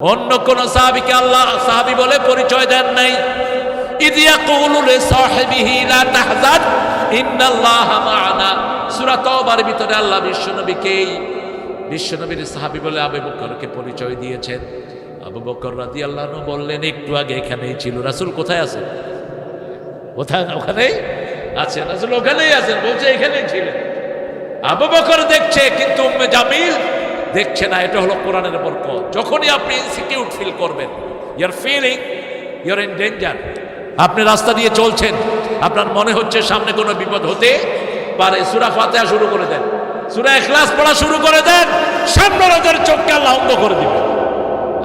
অন্য কোন সাহাবিকে আল্লাহ, সাহাবি বলে পরিচয় দেন নাই। ইদিয়া কৌলুলে সাহেবিহি, লা তাহজান ইন্নাল্লাহা মা'ানা। সূরা তওবার ভিতরে আল্লাহ বিশ্বনবীকেই বিশ্বনবীর সাহাবি বলে আবু বকরকে পরিচয় দিয়েছেন। আবু বকর রাদিয়াল্লাহু আনহু বললেন, একটু আগে এখানেই ছিল। রাসূল কোথায় আছেন? কোথায়? ওখানেই আছেন। রাসূল ওখানেই আছেন। বলছে, এখানেই ছিলেন। আবু বকর দেখছে, কিন্তু উম্মে জামিল দেখছে না, এটা হলো কোরআনের বরকত। যখনই আপনি ইনসিকিউর ফিল করবেন your feeling your in danger আপনি রাস্তা দিয়ে চলছেন, আপনার মনে হচ্ছে সামনে কোনো বিপদ হতে পারে। সুরা ফাতেহা শুরু করে দেন। সুরা এখলাস পড়া শুরু করে দেন, সামনে নজর চোখকে আল্লাহ অন্ধ করে দিবেন।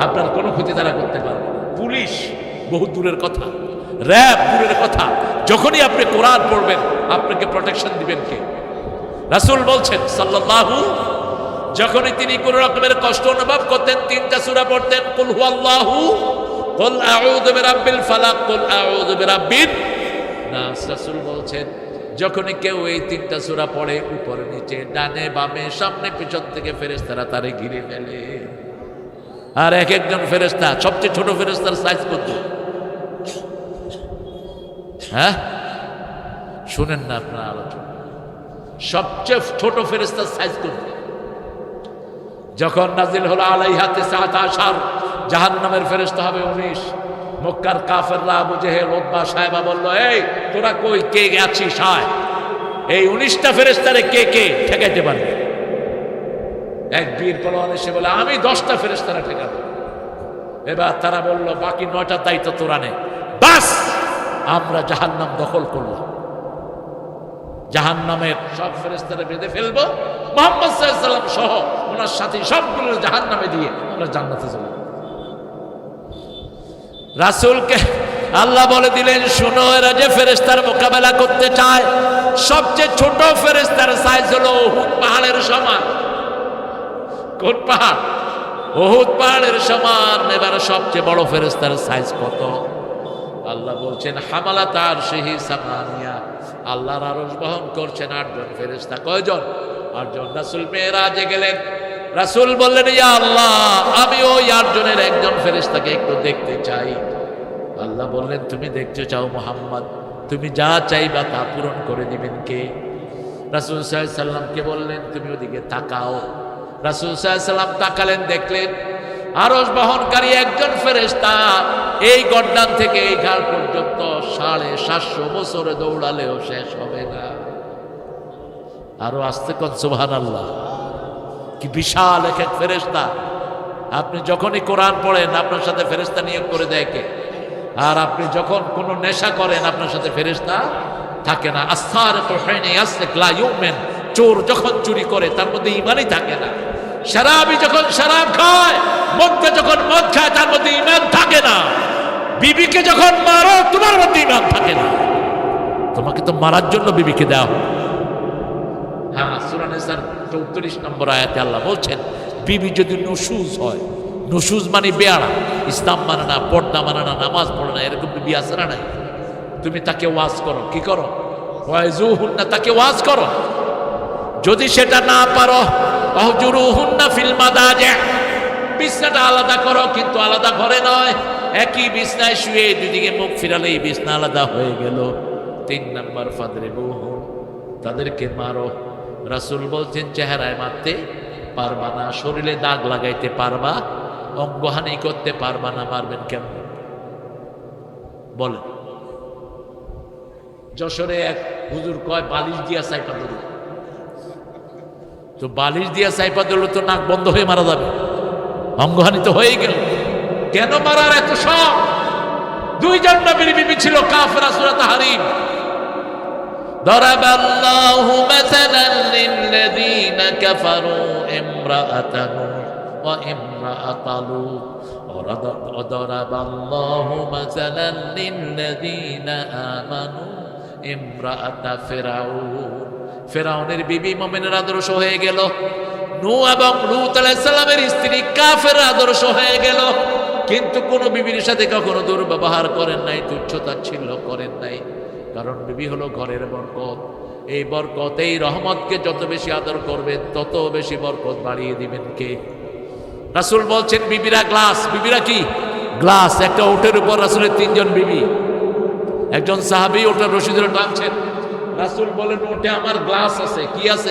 আপনার কোনো ক্ষতি তারা করতে পারবে পুলিশ বহু দূরের কথা। র্যাব, দূরের কথা। যখনই আপনি কোরআন পড়বেন, আপনাকে প্রোটেকশন দিবেন কে? রাসূল বলছেন, সাল্লাল্লাহু যখনই তিনি কোন রকমের কষ্ট অনুভব করতেন, তিনটা সূরা পড়তেন, কুল হুয়াল্লাহু, কুল আউযু বিরাব্বিল ফালাক, কুল আউযু বিরাব্বিন। নাস রাসূল বলছেন, যখনই কেউ এই তিনটা সূরা পড়ে, উপরে নিচে, ডানে, বামে, সামনে, পিছন থেকে ফেরেশতারা তারে ঘিরে ফেলে। আর এক একজন ফেরেশতা, সবচেয়ে ছোট ফেরেশতার সাইজ কত? হ্যাঁ? শুনেন না আপনার আলোচনা। সবচেয়ে ছোট ফেরেস্তার সাইজ করবে যখন নাজিল হলো আলাই হাতে সাত আসার জাহান নামের ফেরেস্তা হবে উনিশ। মক্কার কাফেররা আবু জেহেল ওদ্বা সাহেবা বলল, এই, তোরা কই? কে গেছিস আয়। এই উনিশটা ফেরেস্তারে কে কে ঠেকাইতে পারবে? এক বীর পলোয়ান এসে বলে, আমি দশটা ফেরেস্তারা ঠেকাবো। এবার তারা বলল, বাকি নয়টার দায়িত্ব তোরা নে। বাস! আমরা জাহান্নাম দখল করলাম। জাহান নামের সব ফেরেস্তারা বেঁধে ফেলব। মোহাম্মদ সাল্লাম সহ ওনার সাথে সবগুলো জাহান নামে দিয়ে আমরা জান্নাতে যাব। রাসূলকে আল্লাহ বলে দিলেন, শুনো, এরা যে ফেরেস্তার মোকাবেলা করতে চায়, সবচেয়ে ছোট ফেরেস্তার সাইজ হলো উহুদ পাহাড়ের সমান। কোন পাহাড়? উহুদ পাহাড়ের সমান, এবার সবচেয়ে বড় ফেরেস্তার সাইজ কত? আল্লাহ বলছেন হামালা তার সেহি সামানিয়া। আল্লাহর আরশ বহন করছেন আটজন ফেরেস্তা কয়জন? আটজন। রাসুল মেয়েরাজে গেলেন। রাসুল বললেন, ইয়া আল্লাহ, আমি ওই আটজনের একজন ফেরেস্তাকে একটু দেখতে চাই। আল্লাহ বললেন, তুমি দেখতে চাও মোহাম্মদ। তুমি যা চাইবা তা পূরণ করে দিবেন কে? রাসুল সাল্লামকে বললেন, তুমি ওদিকে তাকাও। রাসুল সাল্লাম তাকালেন, দেখলেন আরস বহনকারী একজন ফেরেস্তা এই গড্ডান থেকে এই ঘাট পর্যন্ত সাড়ে সাতশো বছরে দৌড়ালেও শেষ হবে না। আরও আসতে কন সুবহান আল্লাহ কি বিশাল এক এক ফেরেস্তা আপনি যখনই কোরআন পড়েন, আপনার সাথে ফেরেস্তা নিয়োগ করে দেয় আর আপনি যখন কোনো নেশা করেন, আপনার সাথে ফেরেস্তা থাকে না। আস্থার তো হয়নি আসলে ক্লাইমেন চোর যখন চুরি করে, তার মধ্যে ইমানই থাকে না। শরাবি যখন শরাব খায় মধ্যে যখন মদ খায়, তার মধ্যে ইমান থাকে না। বিবিকে যখন মারো, তোমার মধ্যে ইমান থাকে না। তোমাকে তো মারার জন্য বিবিকে দেওয়া হয় সুরানেসার চৌত্রিশ নম্বর আয়াতে আল্লাহ বলছেন, বিবি যদি নসুজ হয়, নসুজ মানে বেয়ারা ইসলাম মানে না, পর্দা মানে না, নামাজ পড়ে না, এরকম বিবি আছে না নাই? তুমি তাকে ওয়াজ করো, কি করো? ওয়াজু হুন্না তাকে ওয়াজ করো। যদি সেটা না পারো অহজুরু হুন্না ফিল্মা দাজে বিছনাটা আলাদা করো, কিন্তু আলাদা ঘরে নয়। একই বিছনায় শুয়ে দুদিকে মুখ ফিরালেই বিছনা আলাদা হয়ে গেল। তিন নম্বর ফাদরে বহু তাদেরকে মারো। রাসুল বলছেন, চেহারায় মারতে পারবা না, শরীরে দাগ লাগাইতে পারবা, অঙ্গহানি করতে পারবা না, মারবেন কেন বলেন। যশোরে এক হুজুর কয়, বালিশ দিয়া সাইপা ধরল তো বালিশ দিয়া সাইপা ধরলে তো নাক বন্ধ হয়ে মারা যাবে। অঙ্গহানি তো হয়ে গেল। কেন মারার এত শখ দুইজন নবীর বিবি ছিল কাফেরা সুরাত হারিম ضرب الله مثلا للذين كفروا امرأة نوح وامرأة لوط ورد- وضرب الله مثلا للذين آمنوا امرأة فرعون ফেরাউনের বিবি মোমেনের আদর্শ হয়ে গেল নু এবং লুত আলাইসাল্লামের স্ত্রী কাফের আদর্শ হয়ে গেল কিন্তু কোনো বিবির সাথে কখনো দুর্ব্যবহার করেন নাই, তুচ্ছতাচ্ছিল্য করেন নাই। কারণ বিবি হলো ঘরের বরকত। এই বরকত, এই রহমতকে যত বেশি আদর করবেন, তত বেশি বরকত বাড়িয়ে দিবেন কে? রাসুল বলছেন, বিবিরা গ্লাস। বিবিরা কি? গ্লাস। একটা ওটের উপর রাসুলের তিনজন বিবি। একজন সাহাবি ওটার রশি ধরে টানছেন। রাসুল বলেন, ওটে আমার গ্লাস আছে। কি আছে?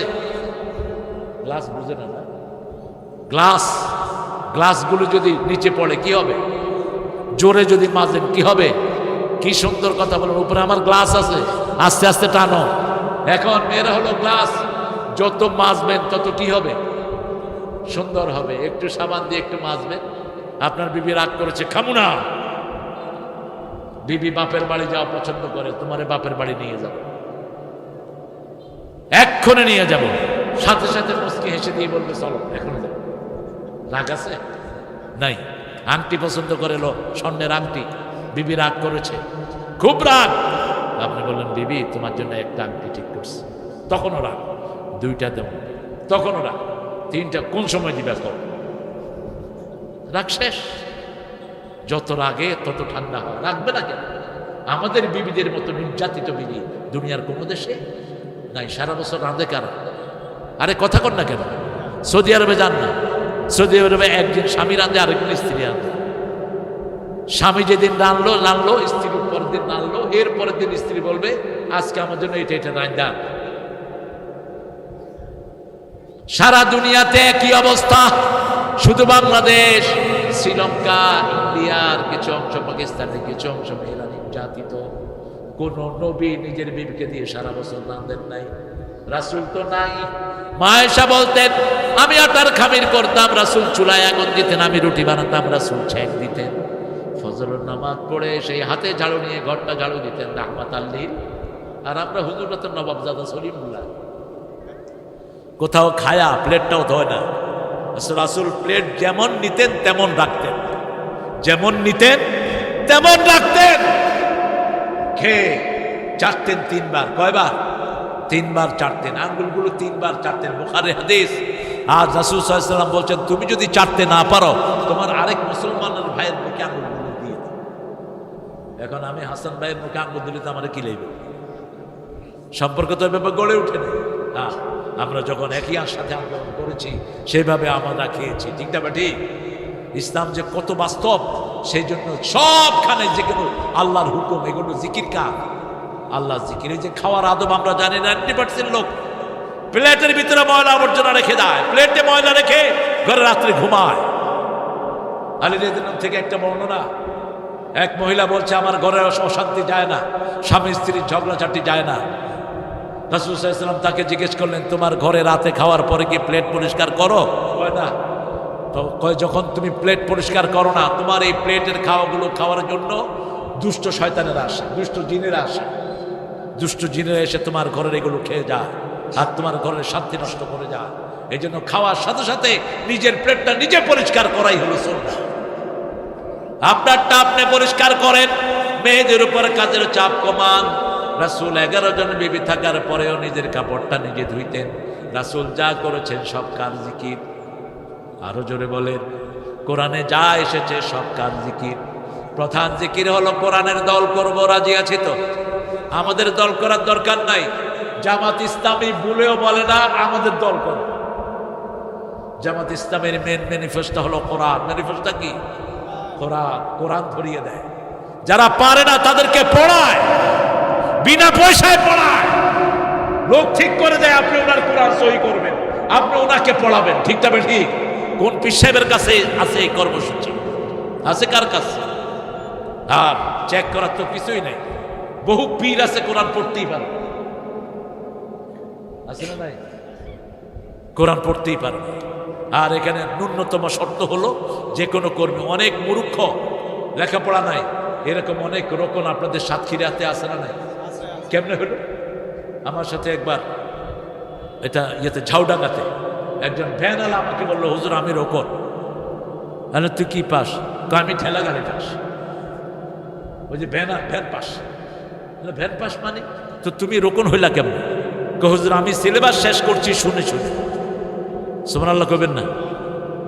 গ্লাস বুঝে না? গ্লাস। গ্লাসগুলো যদি নিচে পড়ে, কি হবে? জোরে যদি মাজেন, কি হবে? কি সুন্দর কথা বলেন উপরে আমার গ্লাস আছে, আস্তে আস্তে টানো। এখন মেয়েরা হলো গ্লাস, যত মাজবেন তত কি হবে? সুন্দর হবে। একটু সাবান দিয়ে একটু মাজবেন। আপনার বিবি রাগ করেছে, খামু না। বিবি বাপের বাড়ি যাওয়া পছন্দ করে, তোমারে বাপের বাড়ি নিয়ে যাব। এক্ষণে নিয়ে যাব। সাথে সাথে মুসকি হেসে দিয়ে বলবে, চলো এখন যাব। রাগ আছে? নাই। আংটি পছন্দ করে লো স্বর্ণের আংটি। বিবি রাগ করেছে। খুব রাগ। আপনি বললেন, বিবি, তোমার জন্য একটা আংটি ঠিক করছে। তখনও রাগ। দুইটা দেব। তখনও রাগ। তিনটা কোন সময় দিবে কর রাগ শেষ। যত রাগে, তত ঠান্ডা হয়। রাখবে না কেন? আমাদের বিবিদের মতো নির্যাতিত বিবি দুনিয়ার কোনো দেশে নাই। সারা বছর রাঁধে কারা? আরে, কথা কর না কেন? সৌদি আরবে যান না। সৌদি আরবে একদিন স্বামী রাঁধে আরেকদিন স্ত্রী রাঁধে। স্বামী যেদিন রানলো রানলো স্ত্রীর পরের দিন রানলো এর পরের দিন স্ত্রী বলবে, আজকে আমার জন্য এটা এটা রান্না সারা দুনিয়াতে কি অবস্থা। শুধু বাংলাদেশ, শ্রীলঙ্কা, ইন্ডিয়ার কিছু অংশ, পাকিস্তানের কিছু অংশ মেয়েরা নির্যাতিত কোন নবী নিজের বিবিকে দিয়ে সারা বছর রাঁধেন নাই। রাসুল তো নাই। মায়েশা বলতেন, আমি আটার খামির করতাম, রাসুল চুলায় আগুন দিতেন, আমি রুটি বানাতাম, রাসুল ছ্যাঁক দিতেন। ফজরের নামাজ পড়ে সেই হাতে ঝাড়ু নিয়ে ঘরটা ঝাড়ু দিতেন, রাহমাত আল্লির আর আমরা হুজুরটা তো নবাবজাদা সলিমুল্লাহ। কোথাও খায়া প্লেটটাও ধোয় না। আসলে রাসুল প্লেট যেমন নিতেন, তেমন রাখতেন। যেমন নিতেন, তেমন রাখতেন। খেয়ে চাটতেন তিনবার। কয়বার? তিনবার চাটতেন আঙ্গুলগুলো তিনবার চাটতেন বুখারে হাদিস। আর রাসুল সাল্লাম বলছেন, তুমি যদি চাটতে না পারো, তোমার আরেক মুসলমানের ভাইয়ের মুখে আঙ্গুলগুলো দিয়ে এখন আমি হাসান ভাইয়ের মুখে আঙ্গুল দিলে তো আমার কি লাগবে? সম্পর্ক তো এভাবে গড়ে ওঠে না হ্যাঁ আমরা যখন একই আর সাথে আন্দোলন করেছি সেইভাবে আমরা খেয়েছি। ঠিক না ঠিক? ইসলাম যে কত বাস্তব, সেই জন্য সবখানে যেগুলো আল্লাহর হুকুম, এগুলো জিকির কাজ আল্লাহ জিকিরে যে খাওয়ার আদব আমরা জানি নাইনটি পার্সেন্ট লোক প্লেটের ভিতরে ময়লা আবর্জনা রেখে দেয়। প্লেটে ময়লা রেখে ঘরে রাত্রে ঘুমায়। আলী রেদিনাম থেকে একটা বর্ণনা, এক মহিলা বলছে, আমার ঘরে অশান্তি যায় না, স্বামী স্ত্রীর ঝগড়াঝাটি যায় না। রাসুল সাল্লাম তাকে জিজ্ঞেস করলেন, তোমার ঘরে রাতে খাওয়ার পরে কি প্লেট পরিষ্কার করো? কয়, না। তো কয়, যখন তুমি প্লেট পরিষ্কার করো না, তোমার এই প্লেটের খাওয়াগুলো খাওয়ার জন্য দুষ্ট শয়তানেরা আসে, দুষ্ট জিনেরা আসে। দুষ্ট জিনেরা এসে তোমার ঘরের এগুলো খেয়ে যায় আর তোমার ঘরের শান্তি নষ্ট করে যায়। এই জন্য খাওয়ার সাথে সাথে নিজের প্লেটটা নিজে পরিষ্কার করাই হলো সুন্নাহ। আপনারটা আপনি পরিষ্কার করেন, মেয়েদের উপর কাজের চাপ কমান। রাসুল এগারো জন বিবি থাকার পরেও নিজের কাপড়টা নিজে ধুইতেন। রাসুল যা করেছেন সব কাজ জিকির? আরও জোরে বলেন, কোরআনে যা এসেছে সব কাজ জিকির? প্রধান জিকির হলো কোরআনের দল করব, রাজি আছি তো? আমাদের দল করার দরকার নাই। জামাত ইসলামী বলেও বলে না, আমাদের দল কর। জামাত ইসলামের মেন ম্যানিফেস্টো হলো কোরআন। ম্যানিফেস্টো কি? কোরআন কোরআন ধরিয়ে দেয়। যারা পারে না তাদেরকে পড়ায়। বিনা পয়সায় পড়ায়। লোক ঠিক করে দেয়, আপনি ওনার কোরআন সই করবেন। আপনি ওনাকে পড়াবেন। ঠিক তবে ঠিক কোন পীর সাহেবের কাছে আছে এই কর্মসূচি? আছে কার কাছে? আর চেক করার তো কিছুই নেই। বহু পীর আছে কোরআন পড়তেই পারে। আছে না নাই? কোরআন পড়তেই পারে আর এখানে ন্যূনতম শর্ত হলো যে কোনো কর্মী অনেক মূর্খ লেখাপড়া নাই এরকম অনেক রোকন আপনাদের সাতক্ষীরাতে আছে না নাই? কেমনে হলো? আমার সাথে একবার এটা ইয়েতে ঝাউডাঙ্গাতে একজন ভ্যানওয়ালা আমাকে বলল হুজুর আমি রোকন। তুই কি পাস? কয়, আমি ঠেলা গাড়ি পাস। ওই যে van van pass. Van pass মানে? তো তুমি রোকন হইলা কেমন? আমি সিলেবাস শেষ করছি, শুনে শুনে। আল্লাহ কবেন না?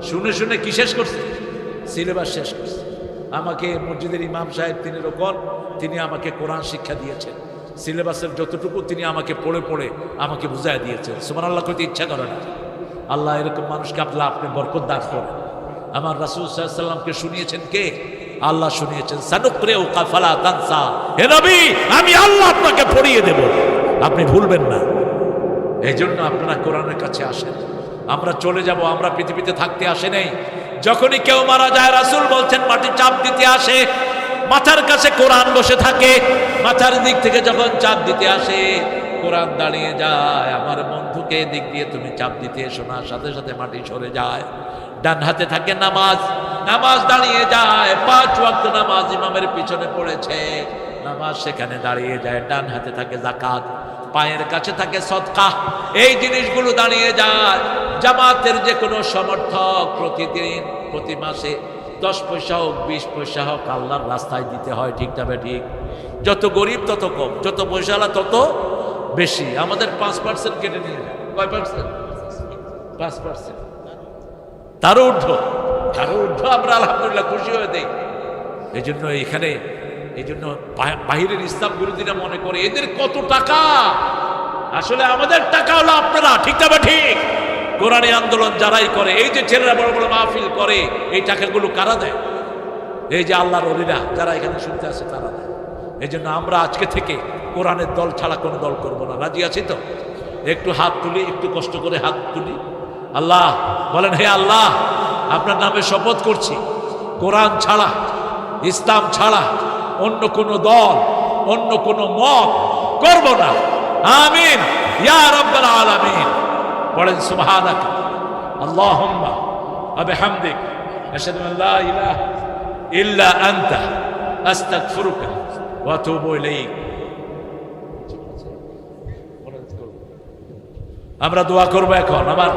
শুনে শুনে কি শেষ করছে? সিলেবাস শেষ করছে। আমাকে মসজিদের ইমাম সাহেব তিনি রোকন, তিনি আমাকে কোরআন শিক্ষা দিয়েছেন। সিলেবাসের যতটুকু তিনি আমাকে পড়ে পড়ে আমাকে বুঝাই দিয়েছেন। সুমান আল্লাহ করতে ইচ্ছা করে না। আল্লাহ এরকম মানুষকে আপনার আপনি বরকত করেন। আমার রাসূল সাল্লামকে শুনিয়েছেন কে? আল্লাহ শুনিয়েছেন সানুক্রে ও কাফালা তানসা। হে নবী, আমি আল্লাহ আপনাকে পড়িয়ে দেব। আপনি ভুলবেন না। এই জন্য আপনারা কোরআনের কাছে আসেন। আমরা চলে যাব, আমরা পৃথিবীতে থাকতে আসে নেই। যখনই কেউ মারা যায়, রাসুল বলছেন, মাটি চাপ দিতে আসে। মাথার কাছে কোরআন বসে থাকে। মাথার দিক থেকে যখন চাপ দিতে আসে, কোরআন দাঁড়িয়ে যায়। আমার বন্ধুকে দিক দিয়ে তুমি চাপ দিতে এসো না, সাথে সাথে মাটি সরে যায়। ডান হাতে থাকে নামাজ। নামাজ দাঁড়িয়ে যায়, পাঁচ ওয়াক্ত নামাজ ইমামের পিছনে পড়েছে। নামাজ সেখানে দাঁড়িয়ে যায়, ডান হাতে থাকে জাকাত পায়ের কাছে থাকে সৎকা এই জিনিসগুলো দাঁড়িয়ে যায়। জামাতের যে কোনো সমর্থক প্রতিদিন, প্রতি মাসে দশ পয়সা হোক, বিশ পয়সা হোক আল্লাহর রাস্তায় দিতে হয়, ঠিক তবে ঠিক? যত গরিব তত কম, যত পয়সাওয়ালা তত বেশি। আমাদের পাঁচ পার্সেন্ট কেটে নিয়ে যায় কয় পার্সেন্ট? পাঁচ পার্সেন্ট। তারও ঊর্ধ্ব। তারও ঊর্ধ্ব আমরা আলহামদুলিল্লাহ খুশি হয়ে দেই। এই জন্য এখানে এই জন্য বাহিরের ইসলাম বিরোধীরা মনে করে, এদের কত টাকা? আসলে আমাদের টাকা হলো আপনারা, ঠিক তবে ঠিক? কোরআনী আন্দোলন যারাই করে, এই যে ছেলেরা বড় বড় মাহফিল করে, এই টাকাগুলো কারা দেয়? এই যে আল্লাহর অলিরা, যারা এখানে শুনতে আসে তারা দেয়। এই জন্য আমরা আজকে থেকে কোরআনের দল ছাড়া কোনো দল করব না। রাজি আছি তো? একটু হাত তুলি, একটু কষ্ট করে হাত তুলি। আল্লাহ, বলেন, হে আল্লাহ আপনার নামে শপথ করছি কোরআন ছাড়া ইসলাম ছাড়া অন্য কোনো দল অন্য কোনো মত করব না আমিন ইয়া রাব্বাল আলামিন পড়েন সুবহানাক আল্লাহুম্মা وبحمدك أشهد أن لا إله إلا أنت أستغفرك وأتوب إليك আমরা দোয়া করবো এখন আমার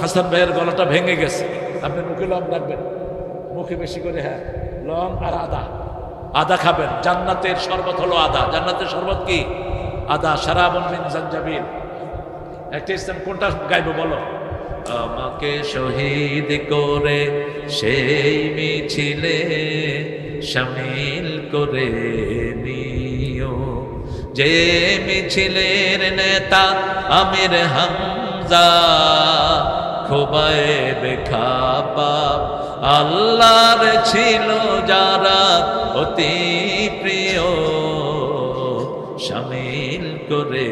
হাসান ভাইয়ের গলাটা ভেঙে গেছে। আপনি মুখে লং রাখবেন। মুখে বেশি করে হ্যাঁ লং আর আদা। আদা খাবেন। জান্নাতের শরবত হলো আদা। জান্নাতের শরবত কি? আদা সারাবন মিন জাঞ্জাবিল একটা ইসলাম কোনটা গাইবো বলো? আমাকে শহীদ করে সেই মিছিলে সামিল করে নিও। যে মিছিলের নেতা আমির হামজা খোবায় বেখাপা আল্লাহর ছিল যারা অতি প্রিয়, সামিল করে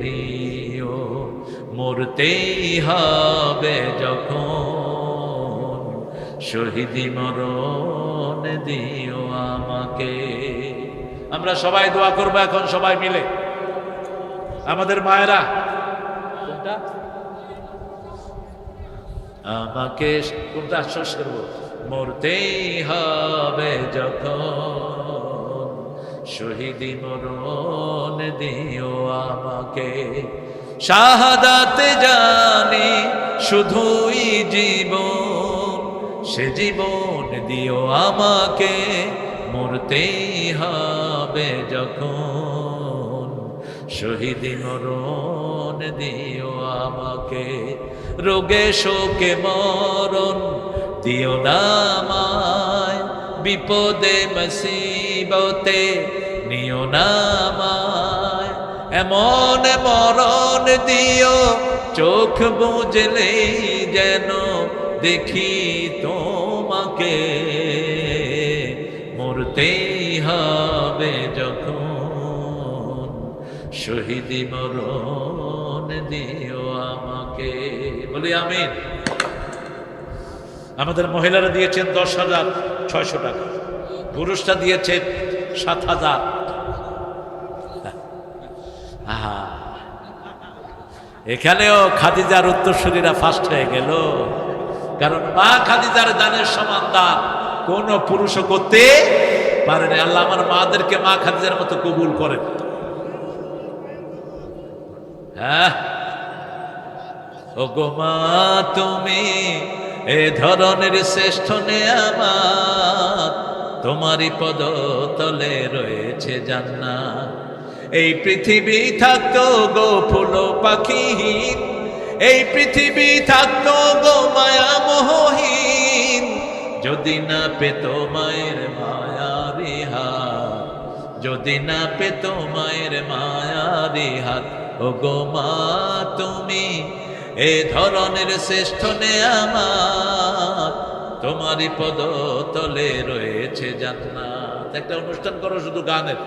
নিও। মরতেই হবে যখন শহীদি মরণ দিও আমাকে। আমরা সবাই দোয়া করব এখন সবাই মিলে। আমাদের মায়েরা, কোনটা? আমাকে কোনটা আশ্বাস করব? মরতেই হবে যখন। শহীদি মরণ দিও আমাকে। শাহাদাতে জানি শুধুই জীবন। সে জীবন দিও আমাকে, মরতেই হবে যখন। শহীদি মরণ দিও আমাকে। রোগে শোকে মরণ, দিও নামায় বিপদে মসিবতে নিও নামায় এমন মরণ দিও, চোখ বুঝলেই যেন দেখি তোমাকে। মরতেই হবে যখন শহীদি মরণ দিও আমাকে। বলি আমিন। আমাদের মহিলারা দিয়েছেন দশ হাজার ছয়শো টাকা। পুরুষরা দিয়েছে সাত হাজার। এখানেও খাদিজার উত্তরসূরীরা ফার্স্ট হয়ে গেল। কারণ মা খাদিজার দানের সমান দান কোন পুরুষও করতে পারেনি আল্লাহ আমার মাদেরকে মা খাদিজার মতো কবুল করেন। হ্যাঁ? তুমি এ ধরনের শ্রেষ্ঠ আমার তোমারই পদ তলে রয়েছে জান্নাত। এই পৃথিবী থাকতো গো ফুল পাখিহীন এই পৃথিবী থাকতো গো মায়া মোহহীন। যদি না পেত মায়ের মায়া হাত, যদি না পেত মায়ের মায়া হাত ও গো মা, তুমি এ ধরনের শ্রেষ্ঠ আমার তোমারই পদ তলে রয়েছে জান্নাত। একটা অনুষ্ঠান করো শুধু গানের।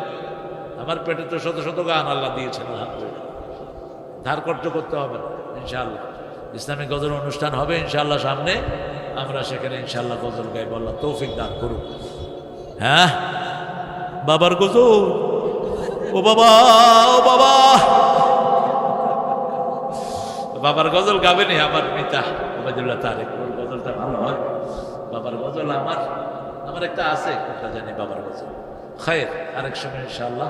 আমার পেটে তো শত শত গান আল্লাহ দিয়েছেন, আলহামদুলিল্লাহ। ধার কর্য করতে হবে না, ইনশাআল্লাহ। ইসলামিক গজল অনুষ্ঠান হবে, ইনশাআল্লাহ সামনে। আমরা সেখানে ইনশাআল্লাহ গজল গাই আল্লাহ তৌফিক দান করুক। হ্যাঁ? বাবার গজল? ও বাবা ও বাবা! বাবার গজল গাবেনি আমার পিতা। ওবায়দুল্লাহ তারেক ওর গজলটা ভালো হয়। বাবার গজল আমার আমার একটা আছে একটা জানি বাবার গজল। খায়ের, আরেক সময় ইনশাআল্লাহ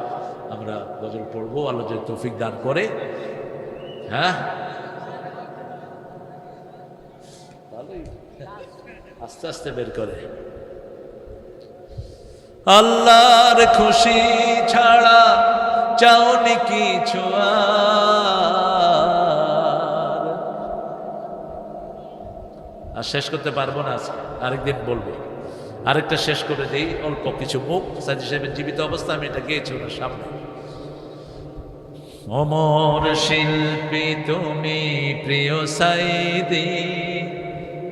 আমরা গজল পড়ব, আল্লাহ যদি তৌফিক দান করে। হ্যাঁ। আস্তে আস্তে বের করে। আল্লাহর খুশি ছাড়া চাওনি কিছু আর। আর শেষ করতে পারব না আরেকদিন বলব। আরেকটা শেষ করে দিই, অল্প কিছু মুখ। সাজি সাহেবের জীবিত অবস্থা, আমি এটা গিয়েছি ওনার সামনে। অমর শিল্পী, তুমি প্রিয় সাইদি,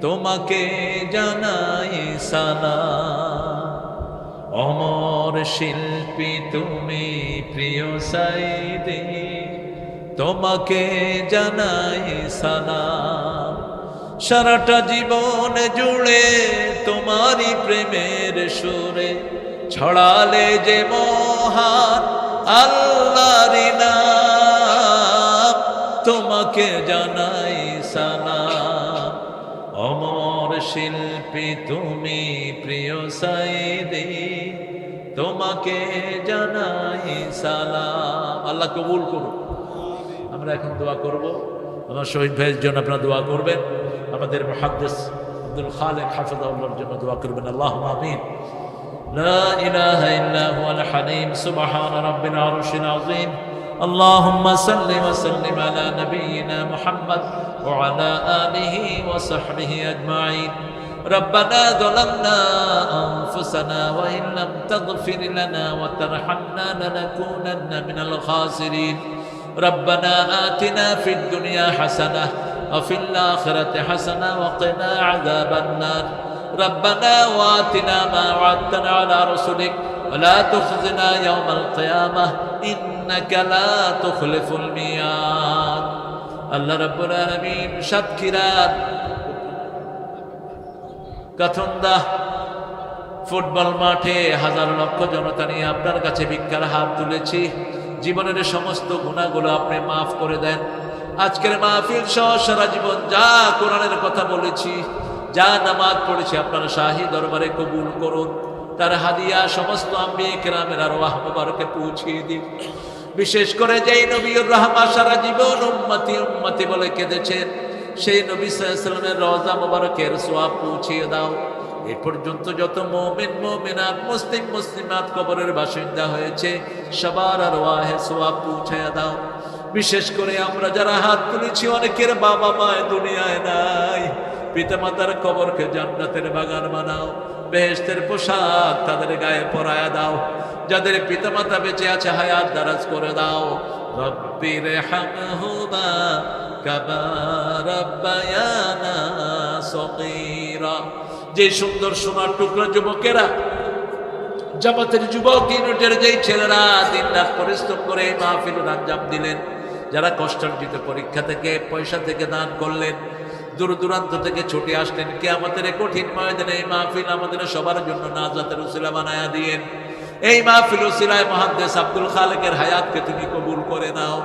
তোমাকে জানাই সালা অমর শিল্পী, তুমি প্রিয় সাইদি, তোমাকে জানাই সালাম। সারাটা জীবন জুড়ে তোমারই প্রেমের সুরে ছড়ালে যে মহান আল্লাহর নাম তোমাকে জানাই সালাম। অমর শিল্পী তুমি প্রিয় সাইদি, তোমাকে জানাই সালাম। আল্লাহ কবুল করুন আমরা এখন দোয়া করব। আমার শহীদ ভাইয়ের জন্য আপনারা দোয়া করবেন। আমাদের মহাদ্দেস আব্দুল খালেক হাফিজাউল্লাহর জন্য দোয়া করবেন আল্লাহ আমিন لا إله إلا هو الحليم سبحان رب العرش العظيم اللهم صل وسلم على نبينا محمد وعلى آله وصحبه أجمعين ربنا ظلمنا أنفسنا وإن لم تغفر لنا وترحمنا لنكونن من الخاسرين ربنا آتنا في الدنيا حسنة وفي الآخرة حسنة وقنا عذاب النار ربنا وآتنا ما وعدتنا على رسلك ولا تخزنا يوم القيامة إنك لا تخلف الميعاد الله رب العالمين شكرات কথন্দা ফুটবল মাঠে হাজার লক্ষ জনতা নিয়ে আপনার কাছে ভিক্ষার হাত তুলেছি জীবনের সমস্ত গুণাগুলো আপনি মাফ করে দেন আজকের মাহফিল সহ সারা জীবন যা কোরআনের কথা বলেছি, যা নামাজ পড়েছি, আপনার শাহী দরবারে কবুল করুন। তার হাদিয়া সমস্ত আম্বি কেরামের আর মুবারকে পৌঁছিয়ে দিন। বিশেষ করে যেই নবীর রহমা সারা জীবন উম্মতি উম্মতি বলে কেঁদেছেন, সেই নবী সাল্লামের রওজা মোবারকের সোয়াব পৌঁছিয়ে দাও। এ পর্যন্ত যত মোমিন, মোমিনাত, মুসলিম, মুসলিমাত কবরের বাসিন্দা হয়েছে, সবার আর ওয়াহে সোয়াব পৌঁছায় দাও। বিশেষ করে আমরা যারা হাত তুলেছি, অনেকের বাবা মায় দুনিয়ায় নাই। পিতামাতার কবরকে জান্নাতের বাগান বানাও বেহেস্তের পোশাক তাদের গায়ে পরায়া দাও। যাদের পিতামাতা বেঁচে আছে, হায়াত দারাজ করে দাও। রব্বির হামহুমা যে সুন্দর সোনার টুকরা যুবকেরা, জামাতের যুবক, ইউনিটের যেই ছেলেরা দিন রাত পরিশ্রম করে মাহফিল আঞ্জাম দিলেন। যারা কষ্টার্জিত পরীক্ষা থেকে পয়সা থেকে দান করলেন, দূর দূরান্ত থেকে ছুটে আসলেন কে আমাদের কঠিন ময়দানে এই মাহফিল আমাদের সবার জন্য নাজাতের উসিলা বানায়া দিয়েন। এই মাহফিল উসিলায় মহাদ্দেশ আব্দুল খালেকের হায়াতকে তুমি কবুল করে নাও,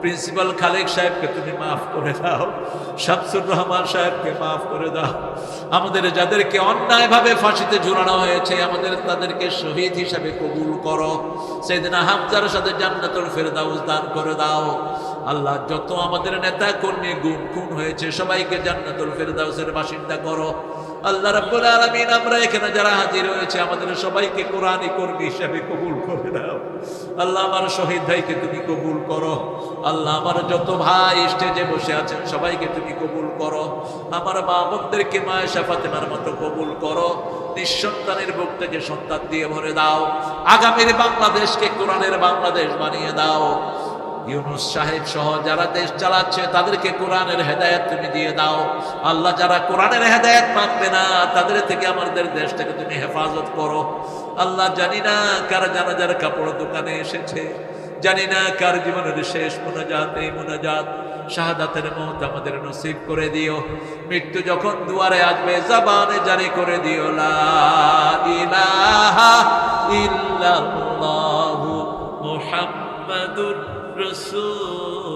প্রিন্সিপাল খালেক সাহেবকে তুমি মাফ করে দাও, শামসুর রহমান সাহেবকে মাফ করে দাও। আমাদের যাদেরকে অন্যায়ভাবে ফাঁসিতে ঝুলানো হয়েছে, আমাদের তাদেরকে শহীদ হিসাবে কবুল করো। সেদিন হামজার সাথে জান্নাতুল ফেরদাউস দান করে দাও। আল্লাহ, যত আমাদের নেতা কর্মী গুম খুন হয়েছে, সবাইকে জান্নাতুল ফেরদাউসের বাসিন্দা করো। আল্লাহ রাব্বুল আলামিন, আমরা এখানে যারা হাজির হয়েছে, আমাদের সবাইকে কোরআনী কর্মী হিসাবে কবুল করে দাও আল্লাহ আমার শহীদ ভাইকে তুমি কবুল করো। আল্লাহ আমার যত ভাই স্টেজে বসে আছেন, সবাইকে তুমি কবুল করো। আমার মা বোনদেরকে মায়ের ফাতেমার মতো কবুল করো। নিঃসন্তানের বুক থেকে সন্তান দিয়ে ভরে দাও। আগামীর বাংলাদেশকে কোরআনের বাংলাদেশ বানিয়ে দাও। ইউনুস সাহেব সহ যারা দেশ চালাচ্ছে, তাদেরকে কোরআনের হেদায়ত তুমি দিয়ে দাও। আল্লাহ যারা কোরআনের হেদায়ত মানবে না, তাদের থেকে আমাদের দেশটাকে তুমি হেফাজত করো। আল্লাহ জানি না কার জানাজার কাপড় দোকানে এসেছে, জানি না কার জীবনের শেষ মোনাজাত, এই মোনাজাত শাহাদাতের মত আমাদের নসিব করে দিও। মৃত্যু যখন দুয়ারে আসবে, জবানে জারি করে দিও, লা ইলাহা ইল্লাল্লাহু মুহাম্মাদুর রাসূলুল্লাহ